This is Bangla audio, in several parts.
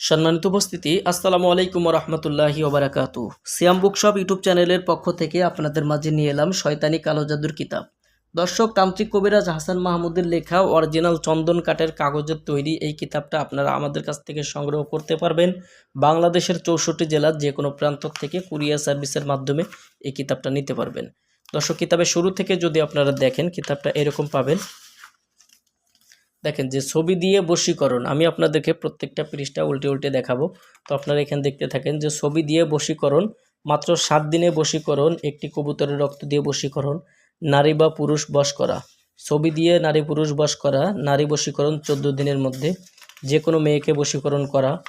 সম্মানিত উপস্থিতি, আসসালামু আলাইকুম রহমতুল্লাহি ওবরাকাতু। সিয়াম বুকশপ ইউটিউব চ্যানেলের পক্ষ থেকে আপনাদের মাঝে নিয়ে এলাম শয়তানি কালো জাদুর কিতাব। দর্শক, তান্ত্রিক কবিরাজ হাসান মাহমুদের লেখা অরিজিনাল চন্দন কাঠের কাগজের তৈরি এই কিতাবটা আপনারা আমাদের কাছ থেকে সংগ্রহ করতে পারবেন। বাংলাদেশের চৌষট্টি জেলার যে কোনো প্রান্ত থেকে কুরিয়ার সার্ভিসের মাধ্যমে এই কিতাবটা নিতে পারবেন। দর্শক, কিতাবের শুরু থেকে যদি আপনারা দেখেন, কিতাবটা এরকম পাবেন দেখেন যে ছবি দিয়ে বশীকরণ, আমি আপনাদেরকে প্রত্যেকটা পৃষ্ঠা উল্টে উল্টে দেখাবো। তো আপনারা এখানে দেখতে থাকেন যে ছবি দিয়ে বশীকরণ, মাত্র সাত দিনে বশীকরণ, একটি কবুতরের রক্ত দিয়ে বশীকরণ, নারী বা পুরুষ বশ করা। ছবি দিয়ে নারী পুরুষ বশ করা, নারী বশীকরণ চোদ্দ দিনের মধ্যে। যে কোনো মেয়েকে বশীকরণ করা।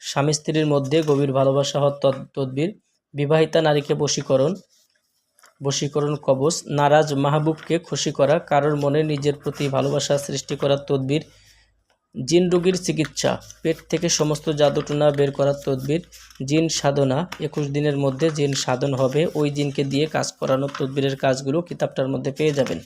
স্বামী স্ত্রীর মধ্যে গভীর ভালোবাসা হওয়ার তদ- তদবির। বিবাহিতা নারীকে বশীকরণ। বশীকরণ কবচ, নারাজ মাহবুবকে খুশি করা, কারোর মনে নিজের প্রতি ভালোবাসা সৃষ্টি করার তদবির, জিন রোগীর চিকিৎসা, পেট থেকে সমস্ত জাদুটনা বের করার তদবির, জিন সাধনা, একুশ দিনের মধ্যে জিন সাধন হবে, ওই জিনকে দিয়ে কাজ করানোর তদবিরের কাজগুলো কিতাবটার মধ্যে পেয়ে যাবেন।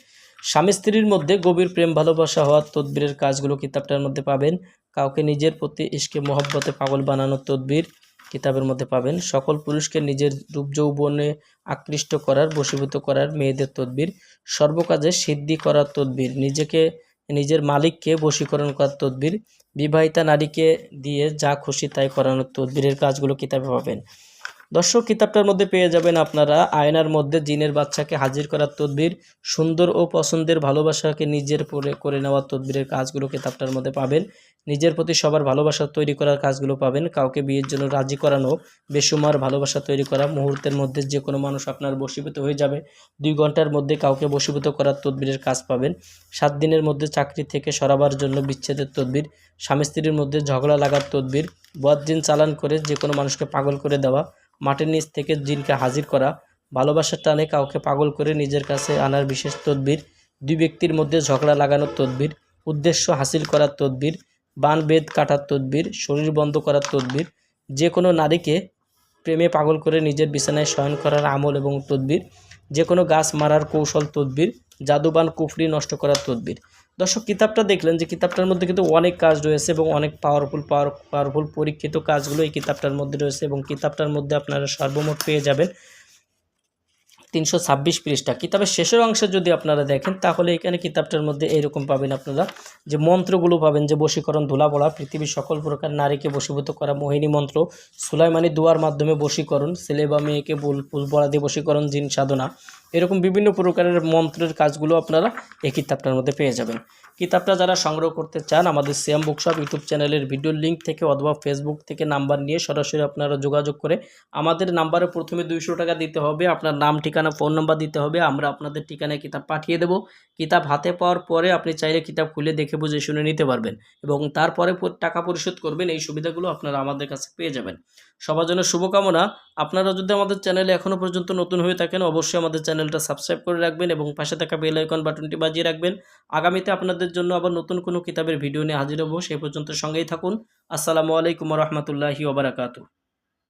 স্বামী স্ত্রীর মধ্যে গভীর প্রেম ভালোবাসা হওয়ার তদবিরের কাজগুলো কিতাবটার মধ্যে পাবেন। কাউকে নিজের প্রতি ইশকে মহব্বতে পাগল বানানোর তদবির কিতাবের মধ্যে পাবেন। সকল পুরুষকে নিজের রূপ যৌবনে আকৃষ্ট করার, বশীভূত করার মেয়েদের তদ্বির। সর্বকাজে সিদ্ধি করার তদ্বির। নিজেকে, নিজের মালিককে বশীকরণ করার তদ্বির। বিবাহিতা নারীকে দিয়ে যা খুশি তাই করানোর তদ্বিরের কাজগুলো কিতাবে পাবেন। দর্শক, কিতাবটার মধ্যে পেয়ে যাবেন আপনারা আয়নার মধ্যে জিনের বাচ্চাকে হাজির করার তদবির। সুন্দর ও পছন্দের ভালোবাসাকে নিজের পরে করে নেওয়ার তদবিরের কাজগুলো কিতাবটার মধ্যে পাবেন। নিজের প্রতি সবার ভালোবাসা তৈরি করার কাজগুলো পাবেন। কাউকে বিয়ের জন্য রাজি করানো বেসুমার ভালোবাসা তৈরি করা মুহূর্তের মধ্যে যে কোনো মানুষ আপনার বশীভূত হয়ে যাবে। দুই ঘণ্টার মধ্যে কাউকে বশীভূত করার তদবিরের কাজ পাবেন। সাত দিনের মধ্যে চাকরি থেকে সরাবার জন্য বিচ্ছেদের তদবির স্বামী স্ত্রীর মধ্যে ঝগড়া লাগার তদবির বদদিন চালান করে যে কোনো মানুষকে পাগল করে দেওয়া মাটির নিচ থেকে জিনকে হাজির করা ভালোবাসার টানে কাউকে পাগল করে নিজের কাছে আনার বিশেষ তদবির, দুই ব্যক্তির মধ্যে ঝগড়া লাগানোর তদবির, উদ্দেশ্য হাসিল করার তদবির, বান বেদ কাটার তদবির, শরীর বন্ধ করার তদবির, যে কোনো নারীকে প্রেমে পাগল করে নিজের বিছানায় শয়ন করার আমল এবং তদবির, যে কোনো গাছ মারার কৌশল তদবির, জাদুবান কুফরি নষ্ট করার তদবির। দর্শক, কিতাবটা দেখলেন যে কিতাবটার মধ্যে কিন্তু অনেক কাজ রয়েছে এবং অনেক পাওয়ারফুল পাওয়ার পাওয়ারফুল পরীক্ষিত কাজগুলো এই কিতাবটার মধ্যে রয়েছে এবং কিতাবটার মধ্যে আপনারা সর্বমোট পেয়ে যাবেন তিনশো ছাব্বিশ পৃষ্ঠা। কিতাবের শেষের অংশে যদি আপনারা দেখেন, তাহলে এখানে কিতাবটার মধ্যে এরকম পাবেন আপনারা যে মন্ত্রগুলো পাবেন, যে বশীকরণ, ধুলা পড়া পৃথিবীর সকল প্রকার নারীকে বশীভূত করা মোহিনী মন্ত্র, সুলাইমানি দুয়ার মাধ্যমে বশীকরণ ছেলে বা মেয়েকে বুল ফুল পড়া দিয়ে বশীকরণ, জিন সাধনা এরকম বিভিন্ন প্রকারের মন্ত্রের কাজগুলো আপনারা এই কিতাবটার মধ্যে পেয়ে যাবেন। কিতাবটা যারা সংগ্রহ করতে চান, আমাদের সিএম বুকশপ ইউটিউব চ্যানেলের ভিডিও লিঙ্ক থেকে অথবা ফেসবুক থেকে নাম্বার নিয়ে সরাসরি আপনারা যোগাযোগ করে আমাদের নাম্বারে প্রথমে দুইশো টাকা দিতে হবে, আপনার নাম, ঠিকানা ফোন নাম্বার দিতে হবে, আমরা আপনাদের ঠিকানায় কিতাব পাঠিয়ে দেব। কিতাব হাতে পাওয়ার পরে আপনি চাইলে কিতাব খুলে দেখে বুঝে শুনে নিতে পারবেন এবং তারপরে টাকা পরিশোধ করবেন, এই সুবিধাগুলো আপনারা আমাদের কাছে পেয়ে যাবেন। সবার জন্য শুভকামনা। আপনারা যদি আমাদের চ্যানেলে এখনও পর্যন্ত নতুন হয়ে থাকেন, অবশ্যই আমাদের চ্যানেলটা সাবস্ক্রাইব করে রাখবেন এবং পাশে থাকা বেল আইকন বাটনটি বাজিয়ে রাখবেন। আগামীতে আপনাদের জন্য আবার নতুন কোনো কিতাবের ভিডিও নিয়ে হাজির হব। সেই পর্যন্ত সঙ্গেই থাকুন। আসসালামু আলাইকুম রহমতুল্লাহি ওবরাকাতু